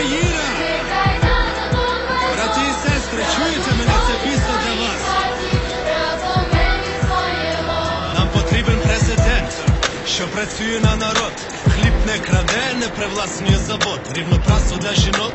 Україна! Браті і сестри, чуєте мене? Це пісня для вас. Нам потрібен президент, що працює на народ. Хліб не краде, не привласнює завод, рівну прасу для жінок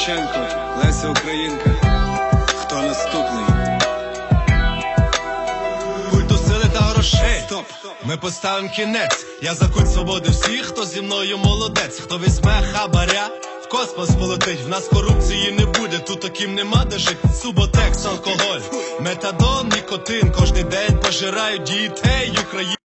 Шевченко, Леся Українка. Хто наступний? Культу сили та грошей. Стоп! Ми поставимо кінець. Я за культ свободи всіх, хто зі мною молодець, хто візьме хабаря. Космос полетить, в нас корупції не буде, тут таким нема де. Суботекс, алкоголь, метадон, нікотин, кожний день пожирають дітей України.